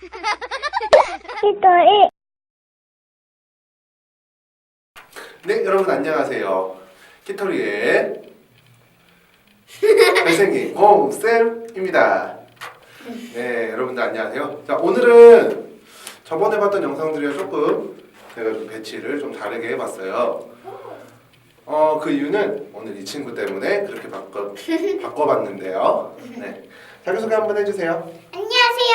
히토리 네, 여러분 안녕하세요. 키토리의 잘생긴 곰쌤입니다. 네, 여러분들 안녕하세요. 자, 오늘은 저번에 봤던 영상들이랑 조금 제가 좀 배치를 좀 다르게 해봤어요. 어, 그 이유는 오늘 이 친구 때문에 그렇게 바꿔, 바꿔봤는데요. 네. 자기소개 한번 해주세요. 안녕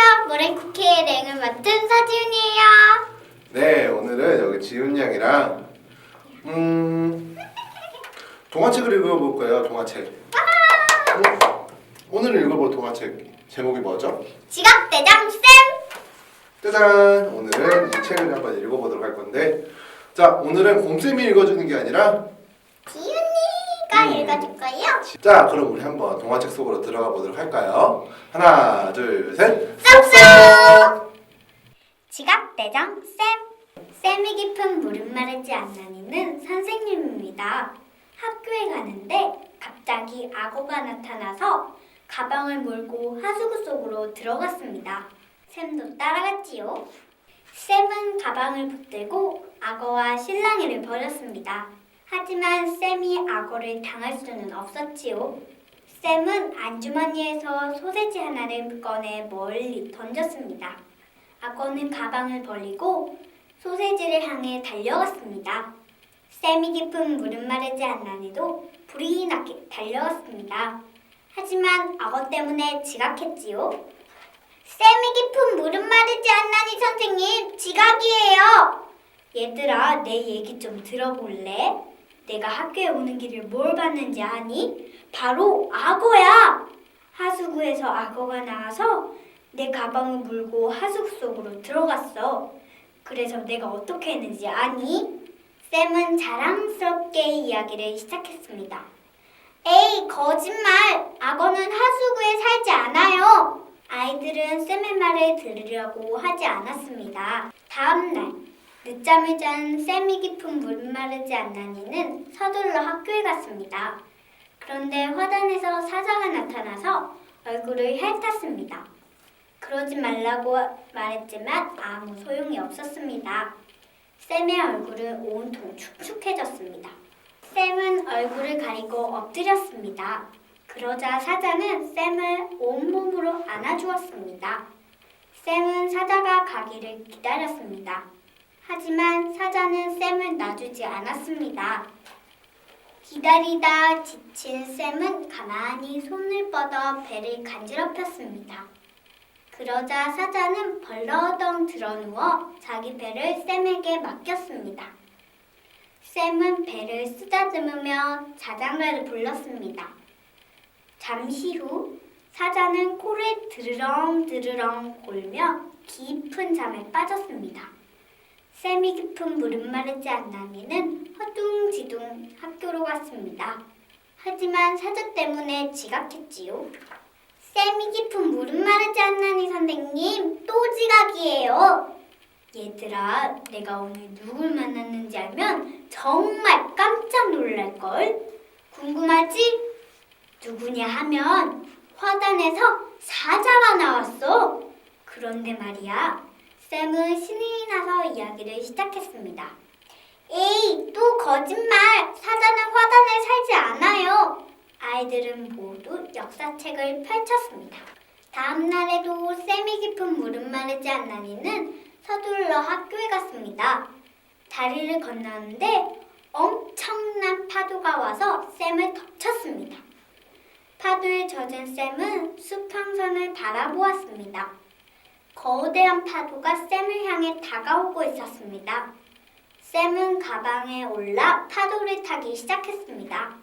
하세요 모래 쿠키의 랭을 맡은 서지훈이에요 네, 오늘은 여기 지훈 양이랑 음 동화책을 읽어볼 거예요. 동화책. 어, 오늘 읽어볼 동화책 제목이 뭐죠? 지각대장 쌤 짜잔! 오늘은 이 책을 한번 읽어보도록 할 건데, 자 오늘은 곰쌤이 읽어주는 게 아니라, 지훈 읽어줄 거예요 자 그럼 우리 한번 동화책 속으로 들어가 보도록 할까요? 하나, 둘, 셋. 쏙쏙 지각 대장 쌤 쌤이 깊은 물은 마르지 않나니는 선생님입니다 학교에 가는데 갑자기 악어가 나타나서 가방을 몰고 하수구 속으로 들어갔습니다. 쌤도 따라갔지요. 쌤은 가방을 붙들고 악어와 실랑이를 벌였습니다. 하지만 쌤이 악어를 당할 수는 없었지요. 쌤은 안주머니에서 소세지 하나를 꺼내 멀리 던졌습니다. 악어는 가방을 벌리고 소세지를 향해 달려갔습니다. 쌤이 깊은 물은 마르지 않나니도 불이 나게 달려갔습니다. 하지만 악어 때문에 지각했지요. 쌤이 깊은 물은 마르지 않나니 선생님 지각이에요. 얘들아 내 얘기 좀 들어볼래? 내가 학교에 오는 길을 뭘 봤는지 아니? 바로 악어야. 하수구에서 악어가 나와서 내 가방을 물고 하수구 속으로 들어갔어. 그래서 내가 어떻게 했는지 아니? 쌤은 자랑스럽게 이야기를 시작했습니다. 에이, 거짓말! 악어는 하수구에 살지 않아요! 아이들은 쌤의 말을 들으려고 하지 않았습니다. 다음 날, 늦잠을 잔 쌤이 깊은 물은 마르지 않나니는 서둘러 학교에 갔습니다. 그런데 화단에서 사자가 나타나서 얼굴을 핥았습니다. 그러지 말라고 말했지만 아무 소용이 없었습니다. 쌤의 얼굴은 온통 축축해졌습니다. 쌤은 얼굴을 가리고 엎드렸습니다. 그러자 사자는 쌤을 온몸으로 안아주었습니다. 쌤은 사자가 가기를 기다렸습니다. 하지만 사자는 쌤을 놔주지 않았습니다. 기다리다 지친 쌤은 가만히 손을 뻗어 배를 간지럽혔습니다. 그러자 사자는 벌러덩 드러누워 자기 배를 쌤에게 맡겼습니다. 쌤은 배를 쓰다듬으며 자장가를 불렀습니다. 잠시 후 사자는 코를 드르렁 드르렁 골며 깊은 잠에 빠졌습니다. 쌤이 깊은 물은 마르지 않나니는 허둥지둥 학교로 갔습니다. 하지만 사자 때문에 지각했지요. 쌤이 깊은 물은 마르지 않나니 선생님 또 지각이에요. 얘들아, 내가 오늘 누굴 만났는지 알면 정말 깜짝 놀랄걸. 궁금하지? 누구냐 하면 화단에서 사자가 나왔어. 그런데 말이야, 쌤은 신이 나서 이야기를 시작했습니다. 에이, 또 거짓말! 사자는 화단에 살지 않아요. 아이들은 모두 역사책을 펼쳤습니다. 다음 날에도 쌤이 깊은 물은 마르지 않나니는 서둘러 학교에 갔습니다. 다리를 건너는데 엄청난 파도가 와서 쌤을 덮쳤습니다. 파도에 젖은 쌤은 수평선을 바라보았습니다. 거대한 파도가 쌤을 향해 다가오고 있었습니다. 쌤은 가방에 올라 파도를 타기 시작했습니다.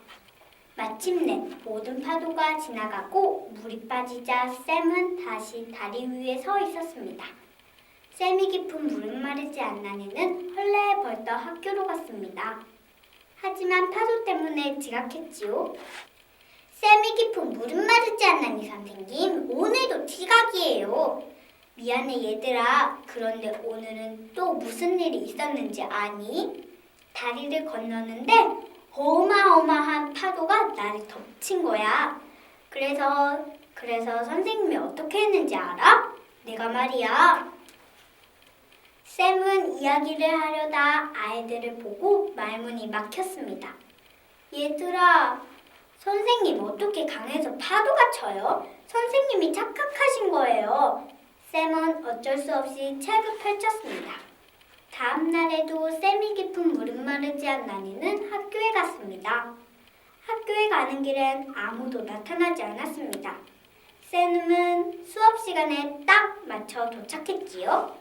마침내 모든 파도가 지나가고 물이 빠지자 쌤은 다시 다리 위에 서 있었습니다. 쌤이 깊은 물은 마르지 않나니는 헐레벌떡 학교로 갔습니다. 하지만 파도 때문에 지각했지요. 쌤이 깊은 물은 마르지 않나니 선생님 오늘도 지각이에요. 미안해 얘들아. 그런데 오늘은 또 무슨 일이 있었는지 아니? 다리를 건너는데 어마어마한 파도가 나를 덮친 거야. 그래서 그래서 선생님이 어떻게 했는지 알아? 내가 말이야. 쌤은 이야기를 하려다 아이들을 보고 말문이 막혔습니다. 얘들아, 선생님 어떻게 강에서 파도가 쳐요? 선생님이 착각하신 거예요. 쌤은 어쩔 수 없이 책을 펼쳤습니다. 다음 날에도 쌤이 깊은 물은 마르지 않나니는 학교에 갔습니다. 학교에 가는 길엔 아무도 나타나지 않았습니다. 쌤은 수업 시간에 딱 맞춰 도착했지요.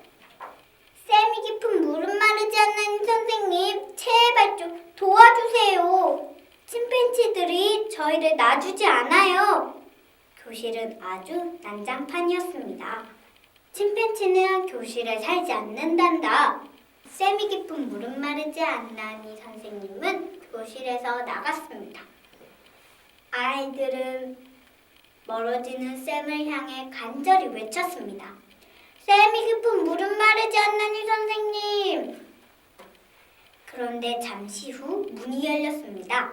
쌤이 깊은 물은 마르지 않는 선생님, 제발 좀 도와주세요. 침팬치들이 저희를 놔주지 않아요. 교실은 아주 난장판이었습니다. 침팬치는 교실에 살지 않는단다. 쌤이 깊은 물은 마르지 않나니 선생님은 교실에서 나갔습니다. 아이들은 멀어지는 쌤을 향해 간절히 외쳤습니다. 쌤이 깊은 물은 마르지 않나니 선생님. 그런데 잠시 후 문이 열렸습니다.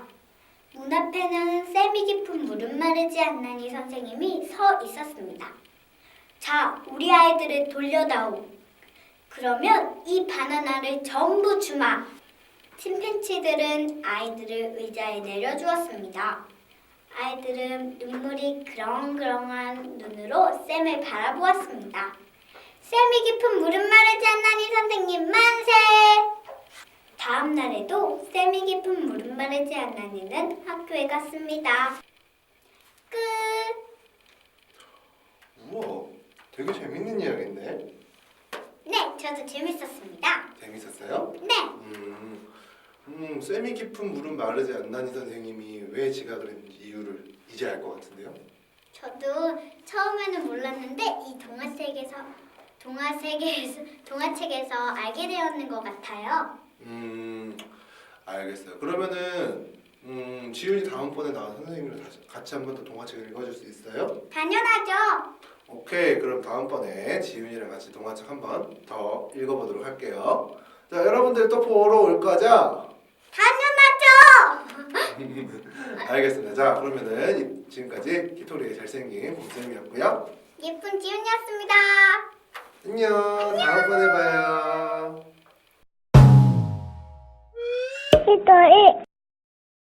문 앞에는 쌤이 깊은 물은 마르지 않나니 선생님이 서 있었습니다. 자, 우리 아이들을 돌려다오. 그러면 이 바나나를 전부 주마. 침팬치들은 아이들을 의자에 내려주었습니다. 아이들은 눈물이 그렁그렁한 눈으로 쌤을 바라보았습니다. 쌤이 깊은 물은 마르지 않나니 선생님 만세! 다음 날에도 쌤이 깊은 물은 마르지 않나니는 학교에 갔습니다. 끝! 우와, 되게 재밌는 이야기인데? 네, 저도 재밌었습니다. 재밌었어요? 네, 음, 음, 쌤이 깊은 물은 마르지 않나니 선생님이 왜 지각을 했는지 이유를 이제 알 것 같은데요? 저도 처음에는 몰랐는데 이 동화책에서 동화책에서 동화책에서 알게 되었는 것 같아요. 음, 알겠어요. 그러면은 음, 지훈이 다음번에 나와 선생님이랑 다시 같이 한 번 더 동화책을 읽어줄 수 있어요? 당연하죠. 오케이, 그럼 다음번에 지훈이랑 같이 동화책 한 번 더 읽어보도록 할게요. 자, 여러분들 또 보러 올 거죠? 당연하죠. 알겠습니다. 자, 그러면은 이- 지금까지 키토리의 잘생긴 곰쌤이었고요. 예쁜 지훈이었습니다. 안녕, 다음번에 봐요. 히토리